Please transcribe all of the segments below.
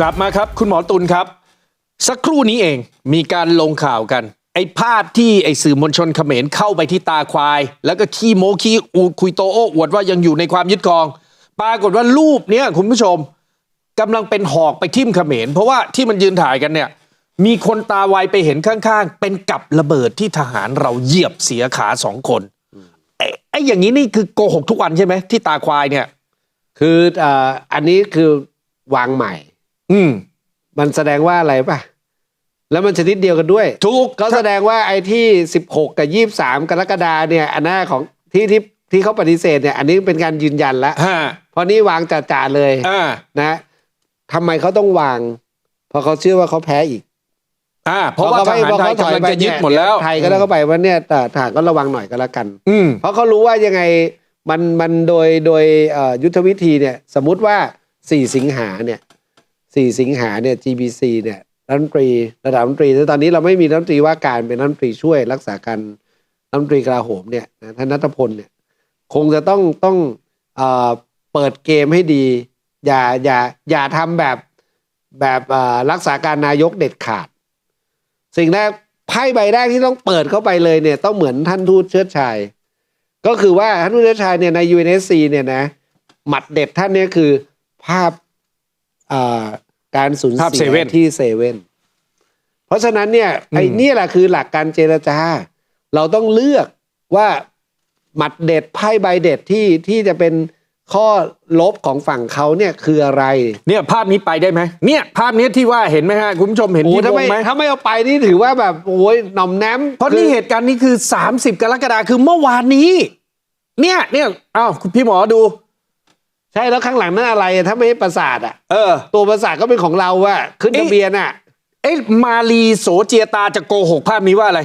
กลับมาครับคุณหมอตุลครับ สักครู่นี้เองมีการลงข่าวกัน ไอ้ภาพที่ไอ้สื่อมวลชนเขมรเข้าไปที่ตาควาย แล้วก็ขี้โมขี้อูคุยโตโอ้อวดว่ายังอยู่ในความยึดครอง ปรากฏว่ารูปเนี้ยคุณผู้ชมกำลังเป็นหอกไปทิ่มเขมร เพราะว่าที่มันยืนถ่ายกันเนี่ยมีคนตาไวไปเห็นข้างๆ เป็นกับระเบิดที่ทหารเราเหยียบเสียขาสองคนไอ้อย่างนี้นี่คือโกหกทุกวันใช่ไหมที่ตาควายเนี่ย คืออ่ออันนี้คือวางใหม่ อืม มันแสดงว่าอะไรป่ะ แล้วมันชนิดเดียวกันด้วย ถูกก็แสดงว่าไอ้ที่16กับ23กรกฎาเนี่ย อันนั้นของที่ที่ที่เขาปฏิเสธเนี่ย อันนี้เป็นการยืนยันแล้วฮะเพราะนี่วางจ่าๆเลยอ่านะทำไมเขาต้องวาง เพราะเขาเชื่อว่าเขาแพ้อีกอ่าเพราะว่าทไม่หารไทยเพกำลังจะยึดหมดแล้วไทยก็ต้องเข้าไปว่าเนี่ยแต่ทหารก็ระวังหน่อยก็แล้วกัน อืมเพราะเขารู้ว่ายังไงมันมันโดยโดยเอ่อยุทธวิธีเนี่ย สมมุติว่า4สิงหาเนี่ย 4 สิงหาเนี่ย GBC เนี่ยรัฐมนตรีระดับรัฐมนตรีแต่ตอนนี้เราไม่มีรัฐมนตรีว่าการเป็นรัฐมนตรีช่วยรักษาการรัฐมนตรีกลาโหมเนี่ยนะท่านนัทพลเนี่ยคงจะต้องต้องเอ่อเปิดเกมให้ดี อย่าอย่าอย่าทำแบบแบบรักษาการนายกเด็ดขาด สิ่งแรกไพ่ใบแรกที่ต้องเปิดเข้าไปเลยเนี่ยต้องเหมือนท่านทูตเชิดชัยก็คือว่าท่านทูตเชิดชัยเนี่ยใน UNSC เนี่ยนะหมัดเด็ดท่านเนี่ยคือภาพ การสูญภาพเสีเซเว่นที่เซเว่นเพราะฉะนั้นเนี่ยไอ้อืมเนี่ยแหละคือหลักการเจรจา เราต้องเลือกว่าหมัดเด็ดไพ่ใบเด็ดที่ที่จะเป็นข้อลบของฝั่งเขาเนี่ยคืออะไร เนี่ยภาพนี้ไปได้ไหมเนี่ยภาพนี้ที่ว่าเห็นไหมฮะคุณผู้ชมเห็นโอ้ที่ถ้าวงไม่ไหมถ้าไม่เอาไปนี่ถือว่าแบบโอ้ยหน่อมแนมเพราะคือนี่เหตุการณ์นี้คือ 30 กรกฎาคมคือเมื่อวานนี้ เนี่ยเนี่ยอ้าวคุณพี่หมอดู ใช่แล้วข้างหลังนั่นอะไรอะถ้าไม่ใช่ประสาทอะเออ ตัวประสาทก็เป็นของเราอะขึ้นเอ๊ะทะเบียนอะเอ๊ะมาลีโสเจียตาจะโกหกภาพนี้ว่าอะไร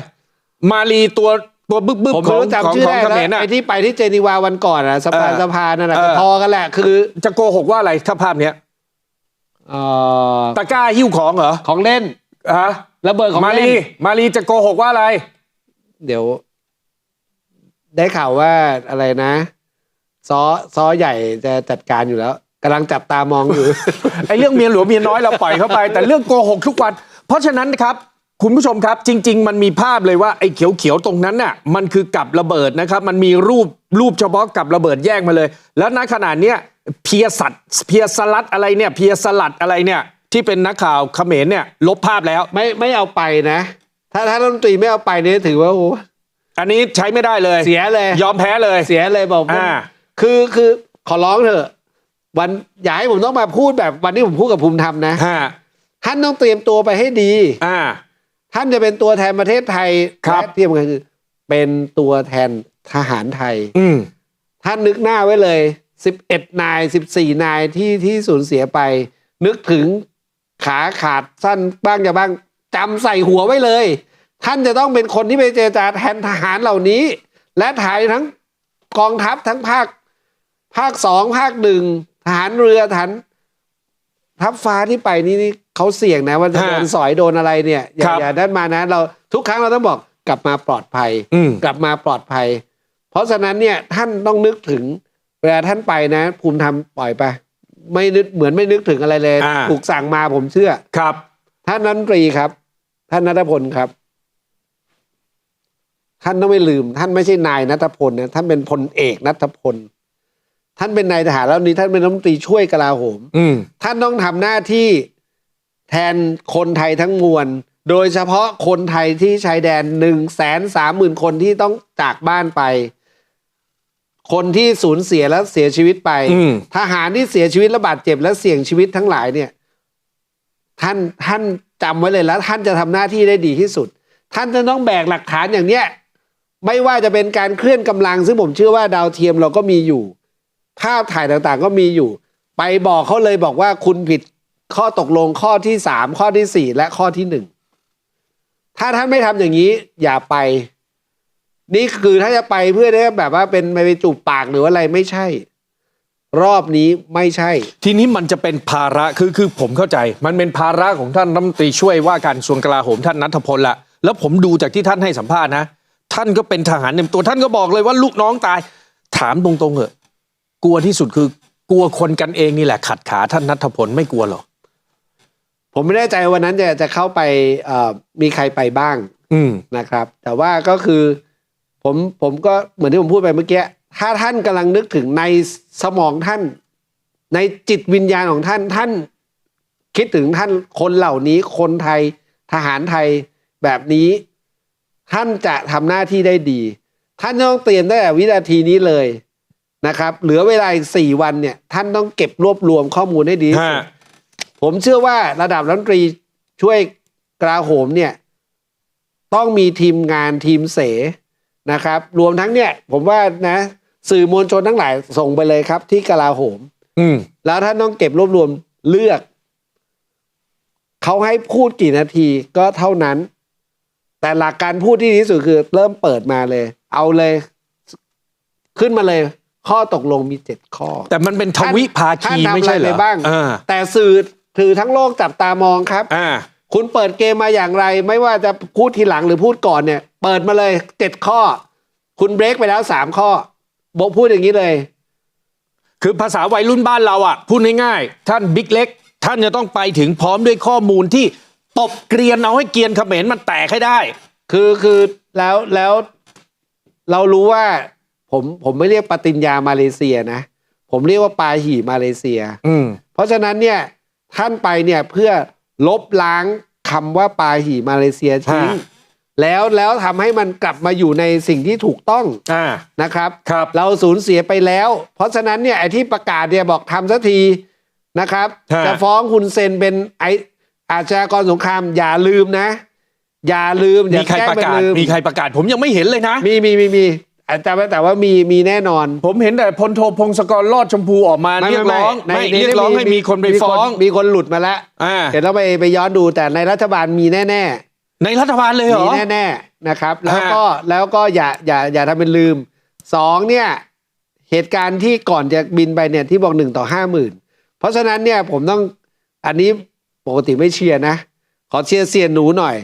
มาลีตัวตัวบึ้บบึ้บผมขไม่องรู้ของจำชื่อของได้เขมรแล้วน่ะไอ้ที่ไปที่เจนีวาวันก่อนอะสะพานเออสะพานนั่นแหละเออก็พอกันแหละคือคือจะโกหกว่าอะไรถ้าภาพเนี้ยเอ่อตะกร้าหิ้วของเหรอของเล่นฮะระเบิดของมาเล่ลีนมาลีจะโกหกว่าอะไร เดี๋ยว ได้ข่าวว่าอะไรนะ ซอซอใหญ่จะจัดการอยู่แล้วกำลังจับตามองอยู่ ไอ้เรื่องเมียหลวงเมียน้อยเราปล่อยเข้าไป แต่เรื่องโกหกทุกวัน เพราะฉะนั้นนะครับคุณผู้ชมครับ จริง ๆ มันมีภาพเลยว่าไอ้เขียวๆตรงนั้นน่ะมันคือกับระเบิดนะครับ มันมีรูปรูปเฉพาะกับระเบิดแยกมาเลย แล้วณขณะเนี้ยเพียสัตเพียสลัดอะไรเนี่ย เพียสลัดอะไรเนี่ย ที่เป็นนักข่าวเขมรเนี่ยลบภาพแล้วไม่ไม่เอาไปนะ ถ้าถ้ารัฐมนตรีไม่เอาไปเนี่ยถือว่าโอ้อันนี้ใช้ไม่ได้เลย เสียเลย ยอมแพ้เลยเสียเลยบอกอ่า คือคือขอร้องเถอะ วันอย่าให้ผมต้องมาพูดแบบวันที่ผมพูดกับภูมิธรรมนะฮะท่านต้องเตรียมตัวไปให้ดี อ่า ท่านจะเป็นตัวแทนประเทศไทยครับ และที่สำคัญคือเป็นตัวแทนทหารไทย อืม ท่านนึกหน้าไว้เลย 11 นาย 14 นายที่ที่สูญเสียไป นึกถึงขาขาดสั้นบ้างอย่าบ้างจำใส่หัวไว้เลย ท่านจะต้องเป็นคนที่ไปเจรจาแทนทหารเหล่านี้ และไทยทั้งกองทัพทั้งภาค ภาคสองภาคหนึ่งทหารเรือทหารทัพฟ้าที่ไปนี่นี่เขาเสี่ยงนะว่าจะฮะโดนสอยโดนอะไรเนี่ยอย่าครับอย่าด้านมานะ เราทุกครั้งเราต้องบอกกลับมาปลอดภัยอืมกลับมาปลอดภัย เพราะฉะนั้นเนี่ยท่านต้องนึกถึงเวลาท่านไปนะ ภูมิธรรมปล่อยไป ไม่นึกเหมือนไม่นึกถึงอะไรเลยอ่าถูกสั่งมาผมเชื่อครับ ท่านนันตรีครับ ท่านนัทพลครับ ท่านต้องไม่ลืม ท่านไม่ใช่นายนัทพลนะท่านเป็นพลเอกนัทพล ท่านเป็นนายทหารแล้วนี้ท่านเป็นรัฐมนตรีช่วยกลาโหมอืมท่านต้องทำหน้าที่แทนคนไทยทั้งมวล โดยเฉพาะคนไทยที่ชายแดนหนึ่งแสนสามหมื่นคนที่ต้องจากบ้านไป คนที่สูญเสียและเสียชีวิตไปอืมทหารที่เสียชีวิตและบาดเจ็บและเสี่ยงชีวิตทั้งหลายเนี่ย ท่านท่านจำไว้เลยแล้ว ท่านจะทำหน้าที่ได้ดีที่สุด ท่านจะต้องแบกหลักฐานอย่างเนี้ยไม่ว่าจะเป็นการเคลื่อนกำลัง ซึ่งผมเชื่อว่าดาวเทียมเราก็มีอยู่ ภาพถ่ายต่างๆ ก็มีอยู่ ไปบอกเขาเลยบอกว่าคุณผิดข้อตกลงข้อที่สามข้อที่สี่และข้อที่หนึ่งถ้าท่านไม่ทำอย่างนี้ อย่าไป นี่คือถ้าจะไปเพื่อได้แบบว่าเป็นไปจูบปากหรืออะไรไม่ใช่ รอบนี้ไม่ใช่ ทีนี้มันจะเป็นภาระคือคือผมเข้าใจ มันเป็นภาระของท่านรัฐมนตรีช่วยว่าการกระทรวงกลาโหมท่านนัทพลละแล้วผมดูจากที่ท่านให้สัมภาษณ์นะ ท่านก็เป็นทหารเต็มตัวท่านก็บอกเลยว่าลูกน้องตาย ถามตรงๆเหอะ กลัวที่สุดคือกลัวคนกันเองนี่แหละขัดขาท่านนัทพลไม่กลัวเหรอ ผมไม่แน่ใจวันนั้นจะจะเข้าไปเอ่อมีใครไปบ้าง อืมนะครับ แต่ว่าก็คือผมผมก็เหมือนที่ผมพูดไปเมื่อกี้ ถ้าท่านกำลังนึกถึงในสมองท่าน ในจิตวิญญาณของท่านท่าน คิดถึงท่านคนเหล่านี้คนไทยทหารไทยแบบนี้ ท่านจะทำหน้าที่ได้ดี ท่านต้องเตรียมตั้งแต่วินาทีนี้เลย นะครับเหลือเวลาอีกสี่วันเนี่ยท่านต้องเก็บรวบรวมข้อมูลให้ดีที่สุดฮะผมเชื่อว่าระดับรัฐมนตรีช่วยกลาโหมเนี่ยต้องมีทีมงานทีมเสนะครับ รวมทั้งเนี่ย ผมว่านะ สื่อมวลชนทั้งหลายส่งไปเลยครับ ที่กลาโหม อืม แล้วท่านต้องเก็บรวบรวมเลือก เขาให้พูดกี่นาทีก็เท่านั้น แต่หลักการพูดที่ดีที่สุดคือเริ่มเปิดมาเลย เอาเลย ขึ้นมาเลย ข้อตกลงมีเจ็ดข้อ แต่มันเป็นทวิภาท่านคีทำไม่ใช่อะไรเหรอไปบ้างอ่าแต่สื่อถือทั้งโลกจับตามองครับอ่าคุณเปิดเกมมาอย่างไร ไม่ว่าจะพูดทีหลังหรือพูดก่อนเนี่ย เปิดมาเลยเจ็ดข้อ คุณเบรกไปแล้วสามข้อบอกพูดอย่างนี้เลย คือภาษาวัยรุ่นบ้านเราอะ พูดง่ายๆท่านบิ๊กเล็ก ท่านจะต้องไปถึงพร้อมด้วยข้อมูลที่ตบเกรียนเอาให้เกรียนเขมรมันแตกให้ได้ คือคือแล้วแล้วเรารู้ว่า ผมผมไม่เรียกปฏิญญามาเลเซียนะ ผมเรียกว่าปาหีมาเลเซีย อืมเพราะฉะนั้นเนี่ยท่านไปเนี่ยเพื่อลบล้างคำว่าปาหีมาเลเซียทิ้งฮะแล้วแล้วทำให้มันกลับมาอยู่ในสิ่งที่ถูกต้องอ่านะครับครับเราสูญเสียไปแล้ว เพราะฉะนั้นเนี่ยไอ้ที่ประกาศเนี่ยบอกทำสักทีนะครับฮะจะฟ้องคุณเซนเป็นไออาชญากรสงครามอย่าลืมนะ อย่าลืมอย่ามีใครแกล้งประเป็นกาศลืมมีใครประกาศผมยังไม่เห็นเลยนะ มีมีมีมี แต่ว่าแต่ว่ามีมีแน่นอน ผมเห็นแต่พลโทพงศกรรอดชมพูออกมาเรียกร้องในไม่ในเรียกร้องให้มีคนไปฟ้อง มีคนหลุดมาแล้วอ่าเดี๋ยวเราไปไปย้อนดูแต่ในรัฐบาลมีแน่ในรัฐบาลเลยๆเหรมีอแน่ ๆ นะครับ แล้วฮะก็แล้วก็อย่าอย่าอย่าทำเป็นลืมสองเนี่ยเหตุการณ์ที่ก่อนจะบินไปเนี่ยที่บอกหนึ่งต่อห้าหมื่นเพราะฉะนั้นเนี่ยผมต้องอันนี้ปกติไม่เชียร์นะ ขอเชียร์เซียนหนูหน่อย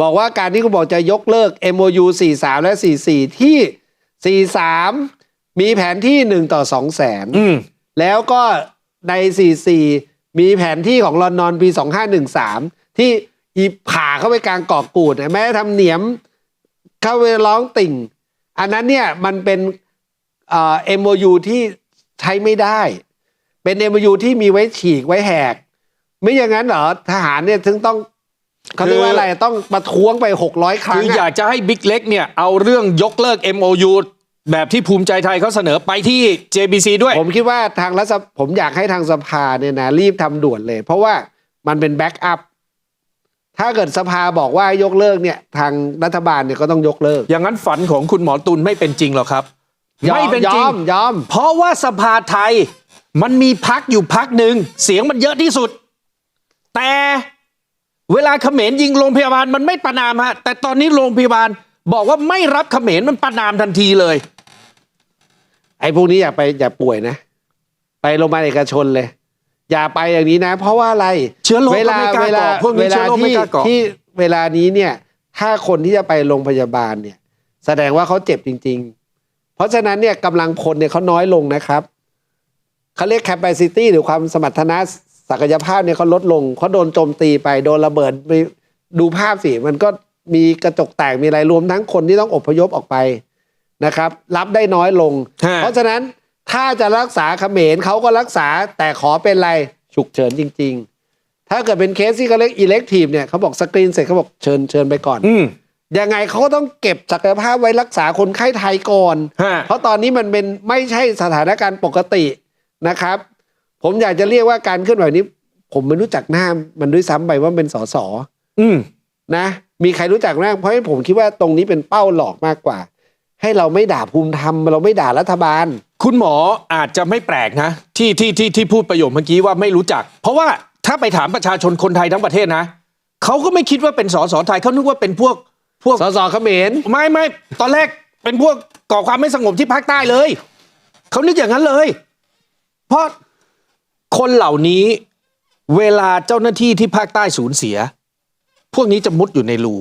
บอกว่าการที่คุณบอกจะยกเลิก MOU 43 และ 44 ที่ 43 มีแผนที่ 1 ต่อ 2 แสนอืมแล้วก็ใน 44 มีแผนที่ของลอนดอนปี 2513 ที่อีผ่าเข้าไปกลางเกาะกูดแม้ทำเหนียมเข้าไปร้องติ่ง อันนั้นเนี่ยมันเป็นเอ่อ MOU ที่ใช้ไม่ได้ เป็น MOU ที่มีไว้ฉีกไว้แหก ไม่อย่างนั้นเหรอทหารเนี่ยถึงต้อง เขาเรียกว่าอะไรต้องประท้วงไป 600 ครั้คืงออยาอะกจะให้บิ๊กเล็กเนี่ยเอาเรื่องยกเลิก MOU แบบที่ภูมิใจไทยเขาเสนอไปที่ JBC ด้วย ผมคิดว่าทางรัฐสภผมอยากให้ทางสภาเนี่ยนะรีบทำด่วนเลย เพราะว่ามันเป็นแบ็กอัพถ้าเกิดสภาบอกว่ายกเลิกเนี่ยทางรัฐบาลเนี่ยก็ต้องยกเลิก อย่างนั้นฝันของคุณหมอตุลไม่เป็นจริงหรอกครับยอไม่เป็นจริยงอมยอม เพราะว่าสภาไทยมันมีพักอยู่พักหนึ่งเสียงมันเยอะที่สุด แต่ เวลาเขมรยิงโรงพยาบาลมันไม่ประนามฮะ แต่ตอนนี้โรงพยาบาลบอกว่าไม่รับเขมรมันประนามทันทีเลย ไอ้พวกนี้อย่าไปอย่าป่วยนะ ไปโรงพยาบาลเอกชนเลย อย่าไปอย่างนี้นะ เพราะว่าอะไรเชื้อโรคเวก็ลาไม่กล้าเวลาก่อพวกเวนี้ลาเชื้อโรคไม่ที่กล้าก่อที่เวลานี้เนี่ย ถ้าคนที่จะไปโรงพยาบาลเนี่ย แสดงว่าเขาเจ็บจริง ๆ เพราะฉะนั้นเนี่ยกำลังพลเนี่ยเขาน้อยลงนะครับเขาเรียก capacity หรือความสมรรถนะ ศักยภาพเนี่ยเขาลดลงเขาโดนโจมตีไปโดนระเบิดไปดูภาพสิมันก็มีกระจกแตกมีอะไรรวมทั้งคนที่ต้องอพยพออกไปนะครับ รับได้น้อยลงฮะเพราะฉะนั้นถ้าจะรักษาเขมรเขาก็รักษาแต่ขอเป็นอะไรฉุกเฉินจริง ๆ ถ้าเกิดเป็นเคสที่เขาเรียก elective เนี่ยเขาบอกสกรีนเสร็จเขาบอกเชิญเชิญไปก่อนอืมยังไงเขาก็ต้องเก็บศักยภาพไว้รักษาคนไข้ไทยก่อนฮะเพราะตอนนี้มันเป็นไม่ใช่สถานการณ์ปกตินะครับ ผมอยากจะเรียกว่าการเคลื่อนไหวนี้ ผมไม่รู้จักหน้ามันด้วยซ้ำไปว่าเป็นสสอืมนะ มีใครรู้จักไหมเพราะฉะนั้นผมคิดว่าตรงนี้เป็นเป้าหลอกมากกว่า ให้เราไม่ด่าภูมิธรรมเราไม่ด่ารัฐบาล คุณหมออาจจะไม่แปลกนะ ที่ที่ที่ที่พูดประโยคเมื่อกี้ว่าไม่รู้จัก เพราะว่าถ้าไปถามประชาชนคนไทยทั้งประเทศนะเขาก็ไม่คิดว่าเป็นสสไทยเขานึกว่าเป็นพวกพวกสสเขมรไม่ไม่ตอนแรกเป็นพวกก่อความไม่สงบที่ภาคใต้เลยเขานึกอย่างนั้นเลย เพราะ คนเหล่านี้เวลาเจ้าหน้าที่ที่ภาคใต้สูญเสีย พวกนี้จะมุดอยู่ในรู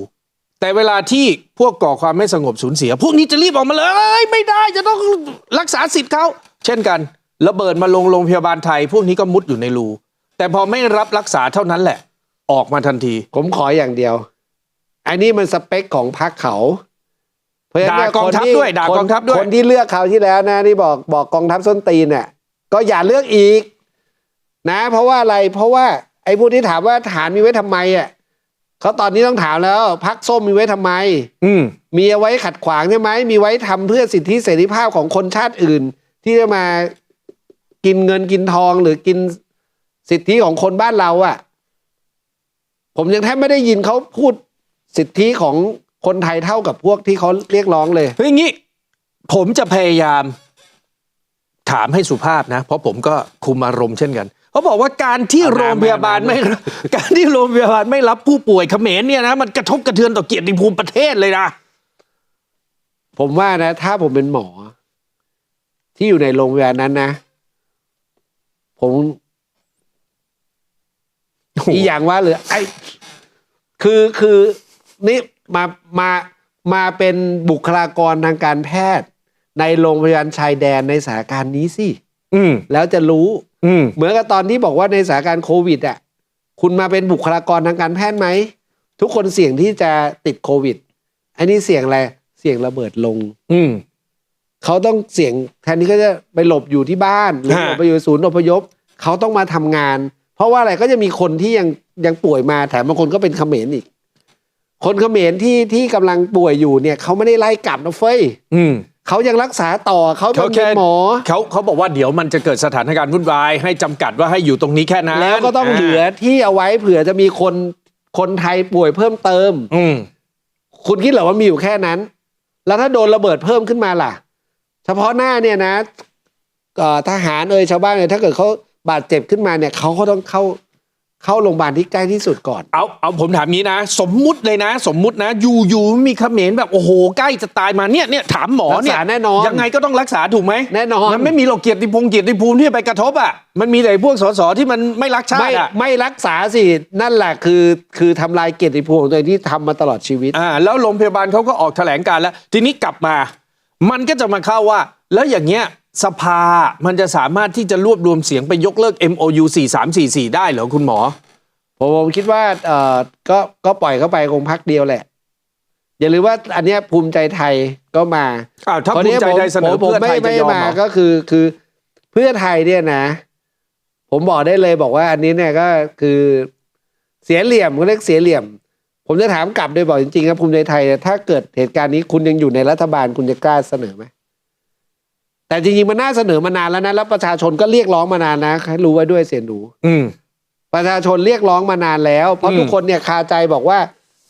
แต่เวลาที่พวกก่อความไม่สงบสูญเสีย พวกนี้จะรีบออกมาเลยเอ้ยไม่ได้จะต้องรักษาสิทธิ์เขาเช่นกันระเบิดมาลงโรงพยาบาลไทย พวกนี้ก็มุดอยู่ในรูแต่พอไม่รับรักษาเท่านั้นแหละ ออกมาทันที ผมขออย่างเดียว อันนี้มันสเปคของพรรคเขาเพราะฉะนั้นด่ากองทัพคนที่ด้วยด่ากองทัพด้วยคนที่เลือกเขาวที่แล้วนะที่บอกบอกกองทัพส้นตีนเนี่ยก็อย่าเลือกอีก นะ เพราะว่าอะไรเพราะว่า ไอ้ผู้ที่ถามว่าฐานมีไว้ทำไมอะเขาตอนนี้ต้องถามแล้วพักส้มมีไว้ทำไม อืมมีเอาไว้ขัดขวางใช่ไหมมีไว้ทำเพื่อสิทธิเสรีภาพของคนชาติอื่น ที่จะมากินเงินกินทองหรือกินสิทธิของคนบ้านเราอะ่ะ ผมยังแทบไม่ได้ยินเขาพูดสิทธิของคนไทยเท่ากับพวกที่เขาเรียกร้องเลยเฮ้ยอย่างนี้ ผมจะพยายามถามให้สุภาพนะ เพราะผมก็คุมอารมณ์เช่นกัน เขาบอกว่าการที่เอาน้ำโรงพยาบาลมาไม่การที่โรงพยาบาลไม่รับผู้ป่วยเขมรเนี่ยนะมันกระทบกระเทือนต่อเกียรติภูมิประเทศเลยนะผมว่านะ ถ้าผมเป็นหมอ ที่อยู่ในโรงพยาบาลนั้นนะ ผมอีอย่างว่าหรือไอคือคือนี่มามามาเป็นบุคลากรทางการแพทย์ ในโรงพยาบาลชายแดนในสถานการณ์นี้สิ อืมแล้วจะรู้ อืมเหมือนกับตอนที่บอกว่าในสถานการณ์โควิดอะคุณมาเป็นบุคลากรทางการแพทย์ไหม ทุกคนเสี่ยงที่จะติดโควิด อันนี้เสี่ยงอะไร เสี่ยงระเบิดลง อืมเขาต้องเสี่ยงแทนที่เขาจะไปหลบอยู่ที่บ้านหรือฮะหลบไปอยู่ศูนย์อพยพ เขาต้องมาทำงาน เพราะว่าอะไรก็จะมีคนที่ยังยังป่วยมาแถมบางคนก็เป็นเขมรอีก คนเขมรที่ที่กำลังป่วยอยู่เนี่ยเขาไม่ได้ไล่กลับนะเฟ้ยอืม เขายังรักษาต่อเขาเขาต้องแค่เป็นหมอ เขาเขาบอกว่าเดี๋ยวมันจะเกิดสถานการณ์วุ่นวาย ให้จำกัดว่าให้อยู่ตรงนี้แค่นั้นแล้วก็ต้องเหลือที่เอาไว้เผื่อจะมีคนคนไทยป่วยเพิ่มเติม อืมคุณคิดเหรอว่ามีอยู่แค่นั้น แล้วถ้าโดนระเบิดเพิ่มขึ้นมาล่ะ เฉพาะหน้าเนี่ยนะเอ่อทหารเอ่ยชาวบ้านเนี่ยถ้าเกิดเขาบาดเจ็บขึ้นมาเนี่ยเขาก็ต้องเข้า เข้าโรงพยาบาลที่ใกล้ที่สุดก่อน เอาเอาผมถามงี้นะ สมมุติเลยนะ สมมุตินะอยู่อยู่มีเขมรแบบโอ้โหใกล้จะตายมาเนี่ยเนี่ยถามหมอเนี่ยรักษาแน่นอน ยังไงก็ต้องรักษาถูกไหมแน่นอน มันไม่มีหรอกเกียรติพงษ์เกียรติภูมิที่ไปกระทบอะมันมีแต่พวกสสที่มันไม่รักชาไม่ติอะไม่รักษาสิ นั่นแหละคือคือทำลายเกียรติภูมิของตัวเองที่ทำมาตลอดชีวิต อ่าแล้วโรงพยาบาลเขาก็ออกแถลงการณ์แล้ว ทีนี้กลับมา มันก็จะมาเข้าว่า แล้วอย่างเงี้ย สภามันจะสามารถที่จะรวบรวมเสียงไปยกเลิก MOU 4344 ได้เหรอคุณหมอ ผมผมคิดว่าเอ่อก็ก็ปล่อยเข้าไปคงพักเดียวแหละ อย่าลืมว่าอันเนี้ยภูมิใจไทยก็มาอ้าวถ้าครวภูมิใจไทยเสนอผมผมเพื่อไทยไม่จะยอมไม่เหรมาอก็คือคือเพื่อไทยเนี่ยนะ ผมบอกได้เลยบอกว่า อันนี้เนี่ยก็คือเสียเหลี่ยมเขาเรียกเสียเหลี่ยม ผมจะถามกลับโดยบอกจริงๆครับภูมิใจไทยเนี่ยถ้าเกิดเหตุการณ์นี้คุณยังอยู่ในรัฐบาลคุณจะกล้าเสนอไหม แต่จริงๆมันน่าเสนอมานานแล้วนะแล้วประชาชนก็เรียกร้องมานานนะให้รู้ไว้ด้วยเสียหนู อืม ประชาชนเรียกร้องมานานแล้ว เพราะอืมทุกคนเนี่ยคาใจบอกว่า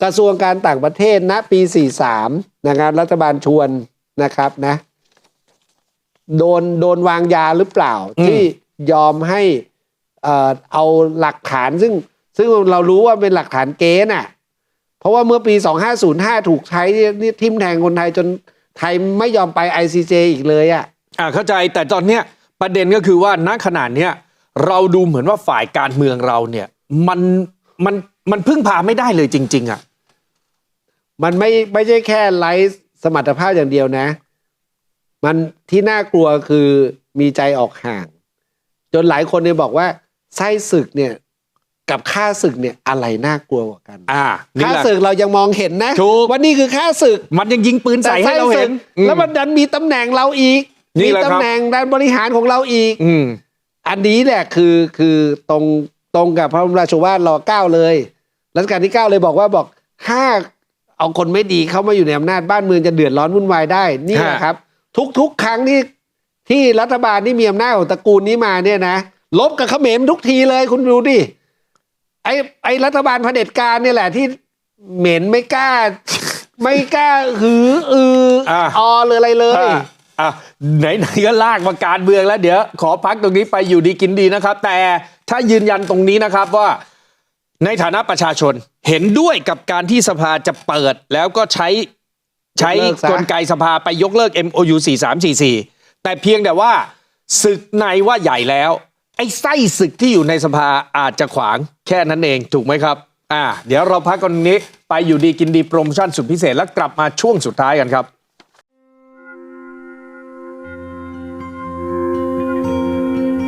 กระทรวงการต่างประเทศณปี 43นะครับรัฐบาลชวนนะครับนะ โดนโดนวางยาหรือเปล่า ที่ยอมให้เอ่อเอาหลักฐานซึ่ง ซึ่งเรารู้ว่าเป็นหลักฐานเก๊น่ะ เพราะว่าเมื่อปี 2505 ถูกใช้นี่ทิมแทงคนไทยจนไทยไม่ยอมไป ICJ อีกเลยอะ อ่าเข้าใจแต่ตอนเนี้ยประเด็นก็คือว่าณขนาดเนี้ยเราดูเหมือนว่าฝ่ายการเมืองเราเนี่ย มันมันมันพึ่งพาไม่ได้เลยจริง ๆอะมันไม่ไม่ใช่แค่ไร้สมรรถภาพอย่างเดียวนะ มันที่น่ากลัวคือมีใจออกห่าง จนหลายคนเนี่ยบอกว่าไส้ศึกเนี่ย กับค่าศึกเนี่ยอะไรน่ากลัวกว่ากันอ่านี่ค่าแหละ ศึกเรายังมองเห็นนะถูก ว่านี่คือค่าศึกมันยังยิงปืนใส่ให้เราเห็นแต่ไส้ศึกแล้วมันดันมีตำแหน่งเราอีกนี่ มีแหละครับตำแหน่งด้านบริหารของเราอีก อืม อันนี้แหละคือคือตรงตรงกับพระบรมราโชวาทรอเก้าเลยรัชกาลที่เก้าเลยบอกว่าบอกถ้าเอาคนไม่ดีเข้ามาอยู่ในอำนาจบ้านเมืองจะเดือดร้อนวุ่นวายได้นี่แหละฮะครับ ทุกทุกครั้งที่ที่รัฐบาลที่มีอำนาจของตระกูลนี้มาเนี่ยนะลบกับเขมรทุกทีเลยคุณดูดิไอ้ไอ้รัฐบาลเผด็จการเนี่ยแหละที่เหม็นไม่กล้า ไม่กล้าหืออืออะอเลยอะไรเลย อะไหนๆก็ลากมาการเมืองแล้วเดี๋ยว ขอพักตรงนี้ไปอยู่ดีกินดีนะครับ แต่ถ้ายืนยันตรงนี้นะครับว่าในฐานะประชาชนเห็นด้วยกับการที่สภาจะเปิด แล้วก็ใช้ใช้กลไกสภาไปยกเลิก MOU 4344 แต่เพียงแต่ว่าศึกในว่าใหญ่แล้ว ไอ้ไส้ศึกที่อยู่ในสภาอาจจะขวางแค่นั้นเองถูกไหมครับ อ่า เดี๋ยวเราพักกันตรงนี้ไปอยู่ดีกินดีโปรโมชั่นสุดพิเศษแล้วกลับมาช่วงสุดท้ายกันครับ